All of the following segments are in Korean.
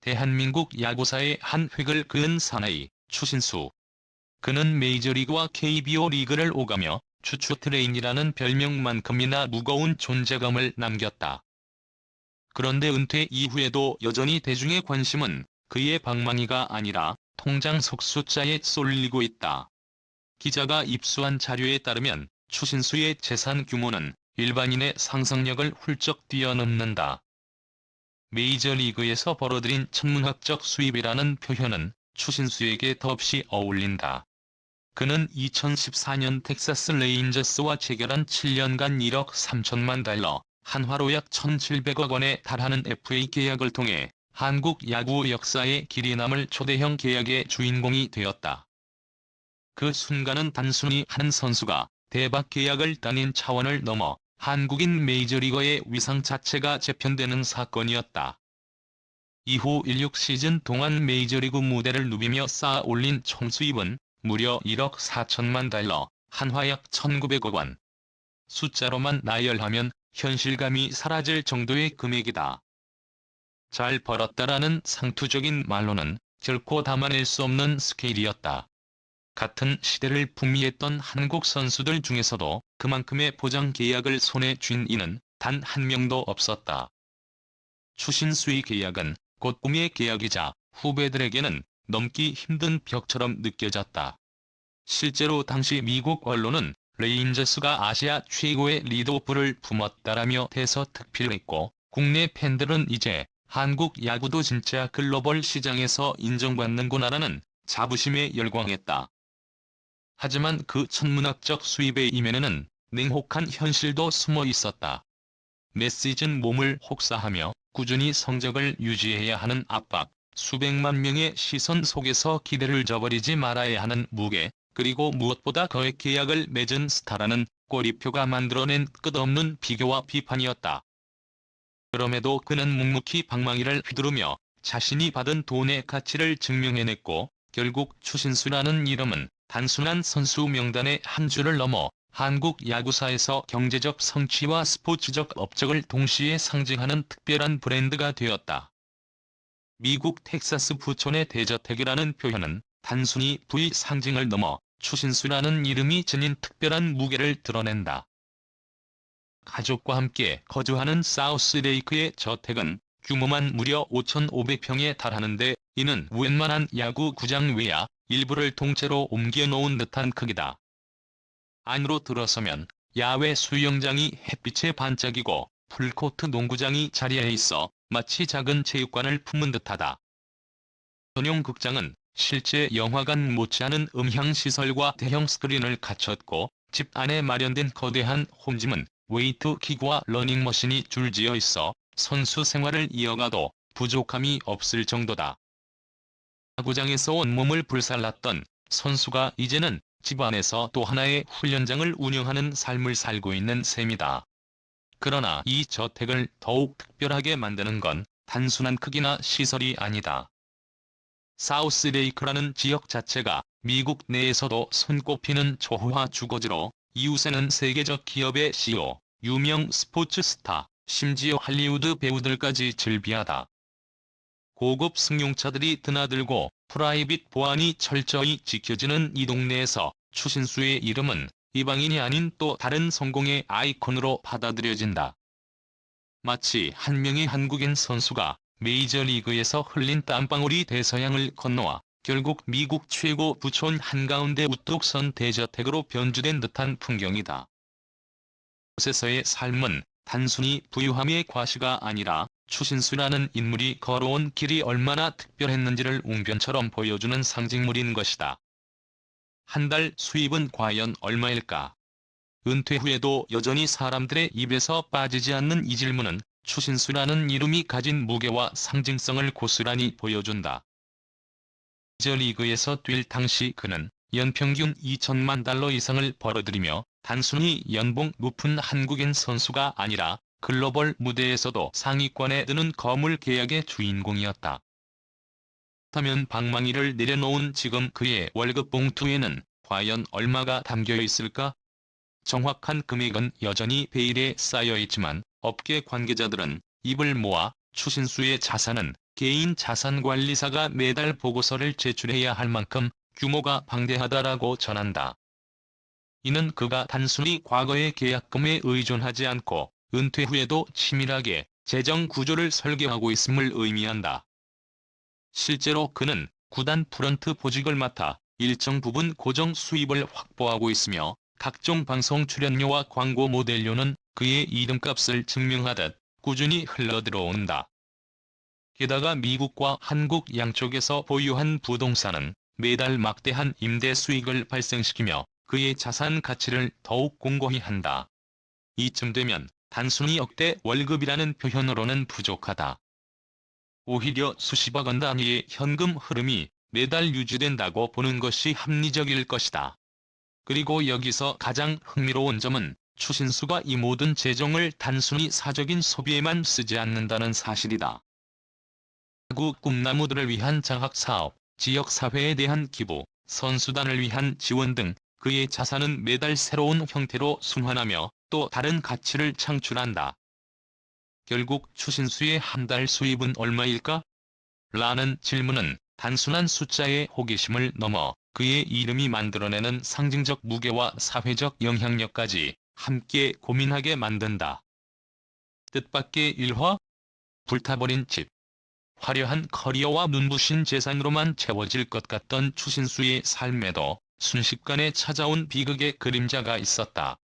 대한민국 야구사의 한 획을 그은 사나이 추신수. 그는 메이저리그와 KBO 리그를 오가며 추추 트레인이라는 별명만큼이나 무거운 존재감을 남겼다. 그런데 은퇴 이후에도 여전히 대중의 관심은 그의 방망이가 아니라 통장 속 숫자에 쏠리고 있다. 기자가 입수한 자료에 따르면 추신수의 재산 규모는 일반인의 상상력을 훌쩍 뛰어넘는다. 메이저리그에서 벌어들인 천문학적 수입이라는 표현은 추신수에게 더없이 어울린다. 그는 2014년 텍사스 레인저스와 체결한 7년간 1억 3천만 달러, 한화로 약 1,700억 원에 달하는 FA 계약을 통해 한국 야구 역사에 길이 남을 초대형 계약의 주인공이 되었다. 그 순간은 단순히 한 선수가 대박 계약을 따낸 차원을 넘어 한국인 메이저리거의 위상 자체가 재편되는 사건이었다. 이후 16 시즌 동안 메이저리그 무대를 누비며 쌓아 올린 총수입은 무려 1억 4천만 달러, 한화 약 1,900억 원. 숫자로만 나열하면 현실감이 사라질 정도의 금액이다. 잘 벌었다라는 상투적인 말로는 결코 담아낼 수 없는 스케일이었다. 같은 시대를 풍미했던 한국 선수들 중에서도 그만큼의 보장 계약을 손에 쥔 이는 단 한 명도 없었다. 추신 수의 계약은 곧 꿈의 계약이자 후배들에게는 넘기 힘든 벽처럼 느껴졌다. 실제로 당시 미국 언론은 레인저스가 아시아 최고의 리드오프를 품었다라며 대서 특필했고 국내 팬들은 이제 한국 야구도 진짜 글로벌 시장에서 인정받는구나라는 자부심에 열광했다. 하지만 그 천문학적 수입의 이면에는 냉혹한 현실도 숨어 있었다. 매 시즌 몸을 혹사하며 꾸준히 성적을 유지해야 하는 압박, 수백만 명의 시선 속에서 기대를 저버리지 말아야 하는 무게, 그리고 무엇보다 거액 계약을 맺은 스타라는 꼬리표가 만들어낸 끝없는 비교와 비판이었다. 그럼에도 그는 묵묵히 방망이를 휘두르며 자신이 받은 돈의 가치를 증명해냈고 결국 추신수라는 이름은 단순한 선수 명단의 한 줄을 넘어 한국 야구사에서 경제적 성취와 스포츠적 업적을 동시에 상징하는 특별한 브랜드가 되었다. 미국 텍사스 부촌의 대저택이라는 표현은 단순히 부의 상징을 넘어 추신수라는 이름이 지닌 특별한 무게를 드러낸다. 가족과 함께 거주하는 사우스레이크의 저택은 규모만 무려 5,500평에 달하는데 이는 웬만한 야구 구장 외야 일부를 통째로 옮겨 놓은 듯한 크기다. 안으로 들어서면 야외 수영장이 햇빛에 반짝이고 풀코트 농구장이 자리에 있어 마치 작은 체육관을 품은 듯하다. 전용 극장은 실제 영화관 못지않은 음향시설과 대형 스크린을 갖췄고 집 안에 마련된 거대한 홈짐은 웨이트 기구와 러닝머신이 줄지어 있어 선수 생활을 이어가도 부족함이 없을 정도다. 야구장에서 온몸을 불살랐던 선수가 이제는 집 안에서 또 하나의 훈련장을 운영하는 삶을 살고 있는 셈이다. 그러나 이 저택을 더욱 특별하게 만드는 건 단순한 크기나 시설이 아니다. 사우스레이크라는 지역 자체가 미국 내에서도 손꼽히는 초호화 주거지로 이웃에는 세계적 기업의 CEO, 유명 스포츠 스타, 심지어 할리우드 배우들까지 즐비하다. 고급 승용차들이 드나들고 프라이빗 보안이 철저히 지켜지는 이 동네에서 추신수의 이름은 이방인이 아닌 또 다른 성공의 아이콘으로 받아들여진다. 마치 한 명의 한국인 선수가 메이저리그에서 흘린 땀방울이 대서양을 건너와 결국 미국 최고 부촌 한가운데 우뚝 선 대저택으로 변주된 듯한 풍경이다. 곳에서의 삶은 단순히 부유함의 과시가 아니라 추신수라는 인물이 걸어온 길이 얼마나 특별했는지를 웅변처럼 보여주는 상징물인 것이다. 한 달 수입은 과연 얼마일까? 은퇴 후에도 여전히 사람들의 입에서 빠지지 않는 이 질문은 추신수라는 이름이 가진 무게와 상징성을 고스란히 보여준다. 메이저리그에서 뛸 당시 그는 연평균 2천만 달러 이상을 벌어들이며 단순히 연봉 높은 한국인 선수가 아니라 글로벌 무대에서도 상위권에 드는 거물 계약의 주인공이었다. 그렇다면 방망이를 내려놓은 지금 그의 월급 봉투에는 과연 얼마가 담겨 있을까? 정확한 금액은 여전히 베일에 쌓여 있지만 업계 관계자들은 입을 모아 추신수의 자산은 개인 자산관리사가 매달 보고서를 제출해야 할 만큼 규모가 방대하다라고 전한다. 이는 그가 단순히 과거의 계약금에 의존하지 않고 은퇴 후에도 치밀하게 재정 구조를 설계하고 있음을 의미한다. 실제로 그는 구단 프런트 보직을 맡아 일정 부분 고정 수입을 확보하고 있으며 각종 방송 출연료와 광고 모델료는 그의 이름값을 증명하듯 꾸준히 흘러들어온다. 게다가 미국과 한국 양쪽에서 보유한 부동산은 매달 막대한 임대 수익을 발생시키며 그의 자산 가치를 더욱 공고히 한다. 이쯤 되면 단순히 역대 월급이라는 표현으로는 부족하다. 오히려 수십억 원 단위의 현금 흐름이 매달 유지된다고 보는 것이 합리적일 것이다. 그리고 여기서 가장 흥미로운 점은 추신수가 이 모든 재정을 단순히 사적인 소비에만 쓰지 않는다는 사실이다. 야구 꿈나무들을 위한 장학사업, 지역사회에 대한 기부, 선수단을 위한 지원 등 그의 자산은 매달 새로운 형태로 순환하며 또 다른 가치를 창출한다. 결국 추신수의 한 달 수입은 얼마일까? 라는 질문은 단순한 숫자의 호기심을 넘어 그의 이름이 만들어내는 상징적 무게와 사회적 영향력까지 함께 고민하게 만든다. 뜻밖의 일화? 불타버린 집. 화려한 커리어와 눈부신 재산으로만 채워질 것 같던 추신수의 삶에도 순식간에 찾아온 비극의 그림자가 있었다.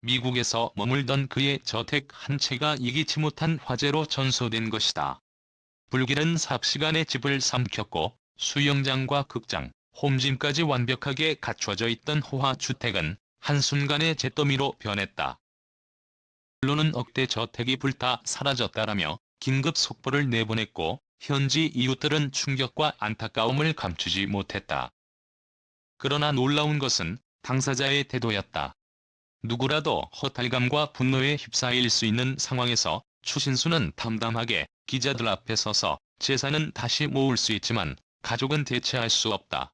미국에서 머물던 그의 저택 한 채가 이기치 못한 화재로 전소된 것이다. 불길은 삽시간에 집을 삼켰고 수영장과 극장, 홈짐까지 완벽하게 갖춰져 있던 호화 주택은 한순간에 잿더미로 변했다. 언론은 억대 저택이 불타 사라졌다라며 긴급 속보를 내보냈고 현지 이웃들은 충격과 안타까움을 감추지 못했다. 그러나 놀라운 것은 당사자의 태도였다. 누구라도 허탈감과 분노에 휩싸일 수 있는 상황에서 추신수는 담담하게 기자들 앞에 서서 재산은 다시 모을 수 있지만 가족은 대체할 수 없다.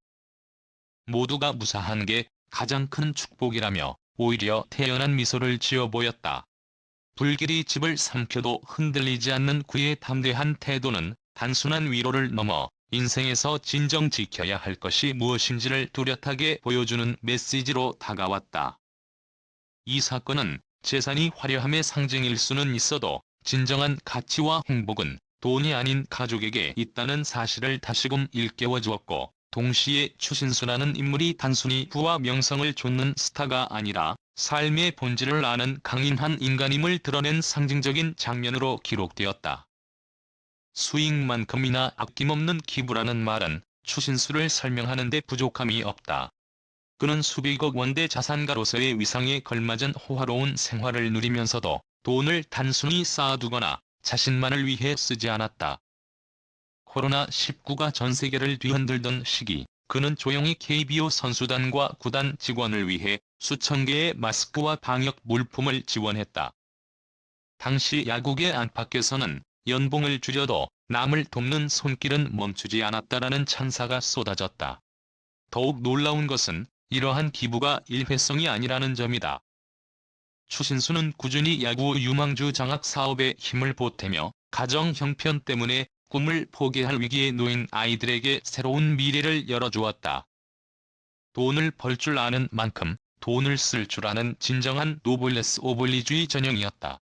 모두가 무사한 게 가장 큰 축복이라며 오히려 태연한 미소를 지어 보였다. 불길이 집을 삼켜도 흔들리지 않는 그의 담대한 태도는 단순한 위로를 넘어 인생에서 진정 지켜야 할 것이 무엇인지를 뚜렷하게 보여주는 메시지로 다가왔다. 이 사건은 재산이 화려함의 상징일 수는 있어도 진정한 가치와 행복은 돈이 아닌 가족에게 있다는 사실을 다시금 일깨워 주었고 동시에 추신수라는 인물이 단순히 부와 명성을 좇는 스타가 아니라 삶의 본질을 아는 강인한 인간임을 드러낸 상징적인 장면으로 기록되었다. 수익만큼이나 아낌없는 기부라는 말은 추신수를 설명하는 데 부족함이 없다. 그는 수백억 원대 자산가로서의 위상에 걸맞은 호화로운 생활을 누리면서도 돈을 단순히 쌓아두거나 자신만을 위해 쓰지 않았다. 코로나19가 전 세계를 뒤흔들던 시기, 그는 조용히 KBO 선수단과 구단 직원을 위해 수천 개의 마스크와 방역 물품을 지원했다. 당시 야구계 안팎에서는 연봉을 줄여도 남을 돕는 손길은 멈추지 않았다라는 찬사가 쏟아졌다. 더욱 놀라운 것은 이러한 기부가 일회성이 아니라는 점이다. 추신수는 꾸준히 야구 유망주 장학 사업에 힘을 보태며 가정 형편 때문에 꿈을 포기할 위기에 놓인 아이들에게 새로운 미래를 열어주었다. 돈을 벌 줄 아는 만큼 돈을 쓸 줄 아는 진정한 노블레스 오블리주의 전형이었다.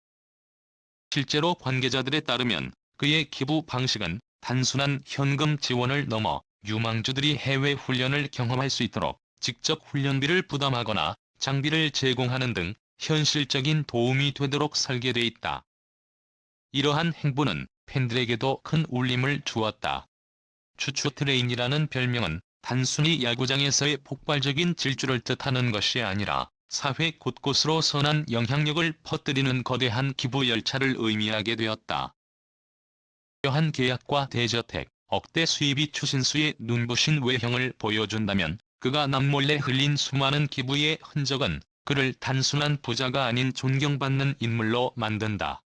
실제로 관계자들에 따르면 그의 기부 방식은 단순한 현금 지원을 넘어 유망주들이 해외 훈련을 경험할 수 있도록 직접 훈련비를 부담하거나 장비를 제공하는 등 현실적인 도움이 되도록 설계돼 있다. 이러한 행보는 팬들에게도 큰 울림을 주었다. 추추 트레인이라는 별명은 단순히 야구장에서의 폭발적인 질주를 뜻하는 것이 아니라 사회 곳곳으로 선한 영향력을 퍼뜨리는 거대한 기부 열차를 의미하게 되었다. 한 계약과 대저택, 억대 수입이 추신수의 눈부신 외형을 보여준다면 그가 남몰래 흘린 수많은 기부의 흔적은 그를 단순한 부자가 아닌 존경받는 인물로 만든다.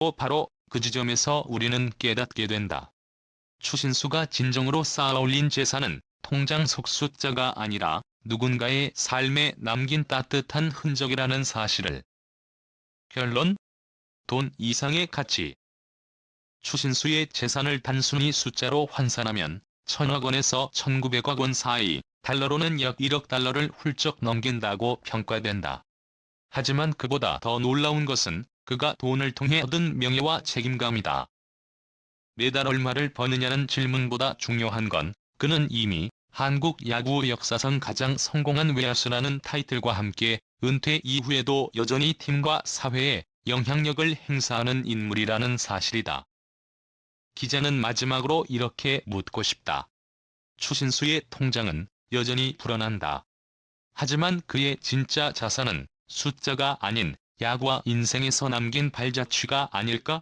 또 바로 그 지점에서 우리는 깨닫게 된다. 추신수가 진정으로 쌓아올린 재산은 통장 속 숫자가 아니라 누군가의 삶에 남긴 따뜻한 흔적이라는 사실을. 결론? 돈 이상의 가치. 추신수의 재산을 단순히 숫자로 환산하면 천억 원에서 1900억 원 사이, 달러로는 약 1억 달러를 훌쩍 넘긴다고 평가된다. 하지만 그보다 더 놀라운 것은 그가 돈을 통해 얻은 명예와 책임감이다. 매달 얼마를 버느냐는 질문보다 중요한 건 그는 이미 한국 야구 역사상 가장 성공한 외야수라는 타이틀과 함께 은퇴 이후에도 여전히 팀과 사회에 영향력을 행사하는 인물이라는 사실이다. 기자는 마지막으로 이렇게 묻고 싶다. 추신수의 통장은 여전히 불어난다. 하지만 그의 진짜 자산은 숫자가 아닌 야구와 인생에서 남긴 발자취가 아닐까?